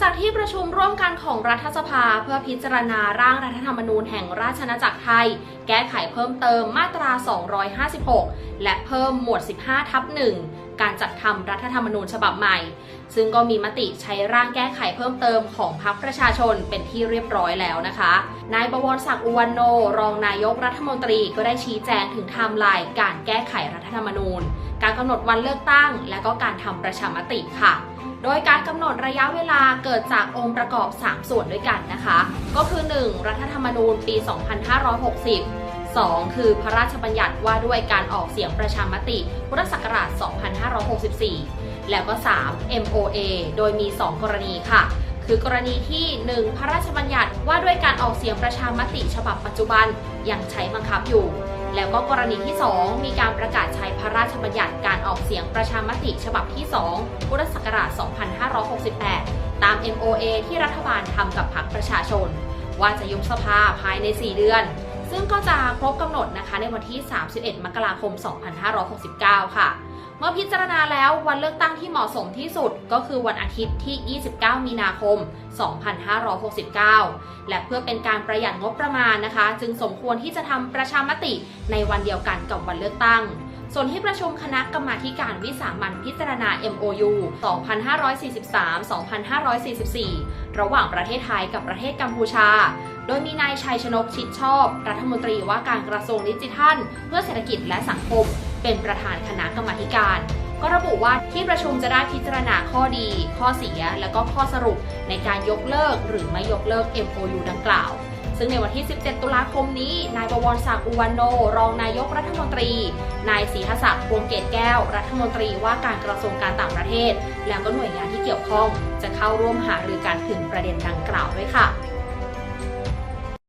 จากที่ประชุมร่วมกันของรัฐสภาเพื่อพิจารณาร่างรัฐธรรมนูญแห่งราชอาณาจักรไทย แก้ไขเพิ่มเติมมาตรา 256 และเพิ่มหมวด 15 ทับ1 การจัดทำรัฐธรรมนูญฉบับใหม่ ซึ่งก็มีมติใช้ร่างแก้ไขเพิ่มเติมของพรรคประชาชนเป็นที่เรียบร้อยแล้วนะคะ นายบวรศักดิ์อุวันโน รองนายกรัฐมนตรีก็ได้ชี้แจงถึงไทม์ไลน์การแก้ไขรัฐธรรมนูญ การกำหนดวันเลือกตั้ง และก็การทำประชามติค่ะโดยการกำหนดระยะเวลาเกิดจากองค์ประกอบ 3 ส่วนด้วยกันนะคะ ก็คือ 1. รัฐธรรมนูญปี 2560 2. คือพระราชบัญญัติว่าด้วยการออกเสียงประชามติ พุทธศักราช 2564 แล้วก็ 3. MOA โดยมี 2 กรณีค่ะ คือกรณีที่ 1. พระราชบัญญัติว่าด้วยการออกเสียงประชามติฉบับปัจจุบันยังใช้บังคับอยู่ แล้วก็กรณีที่ 2 มีการประกาศใช้พระราชบัญญัติการออกเสียงประชามติฉบับที่ 2 พุทธศักราช 2568 ตาม MOA ที่รัฐบาลทำกับพรรคประชาชน ว่าจะยุบสภาภายใน 4 เดือน ซึ่งก็จะครบกำหนดนะคะในวันที่ 31 มกราคม 2569 ค่ะ เมื่อพิจารณาแล้ววันเลือกตั้งที่เหมาะสมที่สุดก็คือวันอาทิตย์ที่ 29 มีนาคม 2569 และเพื่อเป็นการประหยัดงบประมาณนะคะ จึงสมควรที่จะทำประชามติในวันเดียวกันกับวันเลือกตั้งส่วนที่ประชุมคณะกรรมาการวิสามันพิจารณา MOU 2543-2544 ระหว่างประเทศไทยกับประเทศกัมพูชา โดยมีนายชัยชนกชิดชอบ รัฐมนตรีว่าการกระทรวงดิจิทัล เพื่อเศรษฐกิจและสังคม เป็นประธานคณะกรรมการ ก็ระบุว่าที่ประชุมจะได้พิจารณาข้อดี ข้อเสีย และก็ข้อสรุปในการยกเลิกหรือไม่ยกเลิก MOU ดังกล่าว ซึ่งในวันที่ 17 ตุลาคมนี้ นายบวรศักดิ์อุวันโน รองนายกรัฐมนตรี นายศรีหศักดิ์พวงเกตแก้ว รัฐมนตรีว่าการกระทรวงการต่างประเทศ แล้วก็หน่วยงานที่เกี่ยวข้อง จะเข้าร่วมหารือกันถึงประเด็นดังกล่าวด้วยค่ะ